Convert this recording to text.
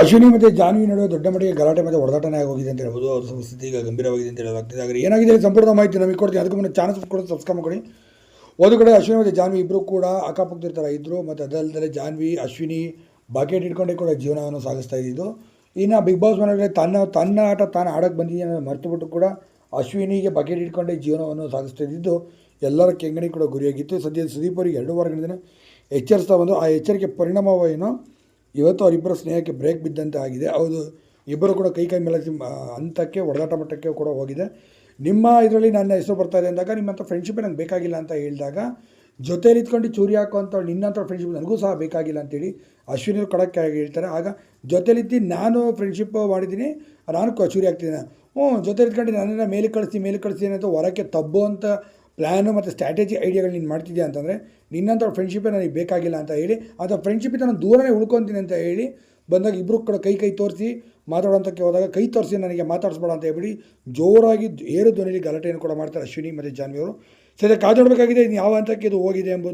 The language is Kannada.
ಅಶ್ವಿನಿ ಮತ್ತು ಜಾನ್ವಿ ನಡುವೆ ದೊಡ್ಡ ಮಟ್ಟಿಗೆ ಗಲಾಟೆ ಮತ್ತು ಹೊಡೆದಾಟನೇ ಆಗೋಗಿದೆ ಅಂತ ಹೇಳ್ಬೋದು. ಅವ್ರ ಸ್ಥಿತಿ ಈಗ ಗಂಭೀರವಾಗಿದೆ ಅಂತ ಹೇಳಲಾಗ್ತಿದೆ ಆದರೆ ಏನಾಗಿದೆ ಸಂಪೂರ್ಣ ಮಾಹಿತಿ ನಮಗೆ ಕೊಡ್ತೀನಿ. ಅದಕ್ಕೂ ಮುನ್ನ ಚಾನಲ್ ಕೂಡ ಸಬ್ಸ್ಕ್ರೈಬ್ ಮಾಡಿ ಒಂದು ಕಡೆ ಅಶ್ವಿನಿ ಮತ್ತು ಜಾನ್ವಿ ಇಬ್ಬರು ಕೂಡ ಅಕ್ಕಪಕ್ಕದಿರ್ತಾರೆ ಇದ್ದರು ಮತ್ತು ಅದಲ್ಲದೆ ಜಾನ್ವಿ, ಅಶ್ವಿನಿ ಬಕೆಟ್ ಇಟ್ಕೊಂಡೇ ಕೂಡ ಜೀವನವನ್ನು ಸಾಗಿಸ್ತಾ ಇದ್ದಿದ್ದು. ಇನ್ನು ಬಿಗ್ ಬಾಸ್ ಮನೆಯಲ್ಲಿ ತನ್ನ ತನ್ನ ಆಟ ತಾನು ಆಡೋಕ್ಕೆ ಬಂದಿದ್ದೀನಿ ಮರ್ತುಬಿಟ್ಟು ಕೂಡ ಅಶ್ವಿನಿಗೆ ಬಕೆಟ್ ಇಟ್ಕೊಂಡೇ ಜೀವನವನ್ನು ಸಾಗಿಸ್ತಾ ಇದ್ದಿದ್ದು ಎಲ್ಲರ ಕೆಂಗಣಿ ಕೂಡ ಗುರಿಯಾಗಿತ್ತು. ಸದ್ಯ ಸುದೀಪ್ ಅವರಿಗೆ ಎರಡು ವಾರಗಳಿಂದ ಎಚ್ಚರಿಸ್ತಾ ಬಂದು ಆ ಎಚ್ಚರಿಕೆ ಪರಿಣಾಮವೇನೋ? ಇವತ್ತು ಅವರಿಬ್ಬರ ಸ್ನೇಹಕ್ಕೆ ಬ್ರೇಕ್ ಬಿದ್ದಂತೆ ಆಗಿದೆ. ಹೌದು, ಇಬ್ಬರು ಕೂಡ ಕೈ ಕೈ ಮೇಲೆ ಹಂತಕ್ಕೆ ಹೊಡೆದಾಟ ಮಟ್ಟಕ್ಕೆ ಕೂಡ ಹೋಗಿದೆ. ನಿಮ್ಮ ಇದರಲ್ಲಿ ನನ್ನ ಹೆಸರು ಬರ್ತಾ ಇದೆ ಅಂದಾಗ ನಿಮ್ಮಂಥ ಫ್ರೆಂಡ್ಶಿಪ್ ನಂಗೆ ಬೇಕಾಗಿಲ್ಲ ಅಂತ ಹೇಳಿದಾಗ ಜೊತೆಲಿ ಇದ್ಕೊಂಡು ಚೂರಿ ಹಾಕುವಂಥ ನಿನ್ನಂಥ ಫ್ರೆಂಡ್ಶಿಪ್ ನನಗೂ ಸಹ ಬೇಕಾಗಿಲ್ಲ ಅಂತೇಳಿ ಅಶ್ವಿನಿ ಕಡಕ್ಕೆ ಹೇಳ್ತಾರೆ. ಆಗ ಜೊತೆಲಿದ್ದು ನಾನು ಫ್ರೆಂಡ್ಶಿಪ್ ಮಾಡಿದ್ದೀನಿ, ನಾನು ಚೂರಿ ಹಾಕ್ತಿದ್ದೀನಿ. ಹ್ಞೂ ಜೊತೆ ಇದ್ಕೊಂಡು ನನ್ನನ್ನು ಮೇಲೆ ಕಳಿಸಿ, ಮೇಲೆ ಕಳಿಸ್ತೀನಿ ಅಂತ ಹೊರಕ್ಕೆ ತಬ್ಬುವಂಥ ಪ್ಲ್ಯಾನು ಮತ್ತು ಸ್ಟ್ರಾಟಜಿ ಐಡಿಯಾಗಳು ನೀನು ಮಾಡ್ತಿದ್ಯಾ ಅಂತಂದರೆ ನಿನ್ನಂಥ ಫ್ರೆಂಡ್ಶಿಪ್ಪೇ ನನಗೆ ಬೇಕಾಗಿಲ್ಲ ಅಂತ ಹೇಳಿ, ಅಥವಾ ಫ್ರೆಂಡ್ಶಿಪ್ಪಿಂದ ನಾನು ದೂರನೇ ಉಳ್ಕೊತೀನಿ ಅಂತ ಹೇಳಿ ಬಂದಾಗ ಇಬ್ಬರು ಕೂಡ ಕೈ ಕೈ ತೋರಿಸಿ ಮಾತಾಡೋಂಥಕ್ಕೆ ಹೋದಾಗ ಕೈ ತೋರಿಸಿ ನನಗೆ ಮಾತಾಡಿಸ್ಬೇಡ ಅಂತ ಹೇಳಿ ಜೋರಾಗಿ ಏರು ಧ್ವನಿಯಲ್ಲಿ ಗಲಾಟೆಯನ್ನು ಕೂಡ ಮಾಡ್ತಾರೆ ಅಶ್ವಿನಿ ಮತ್ತು ಜಾನ್ವಿ ಅವರು. ಸದ್ಯ ಕಾದು ನೋಡಬೇಕಾಗಿದೆ ಇನ್ನು ಯಾವ ಹಂತಕ್ಕೆ ಇದು ಹೋಗಿದೆ ಎಂಬುದು.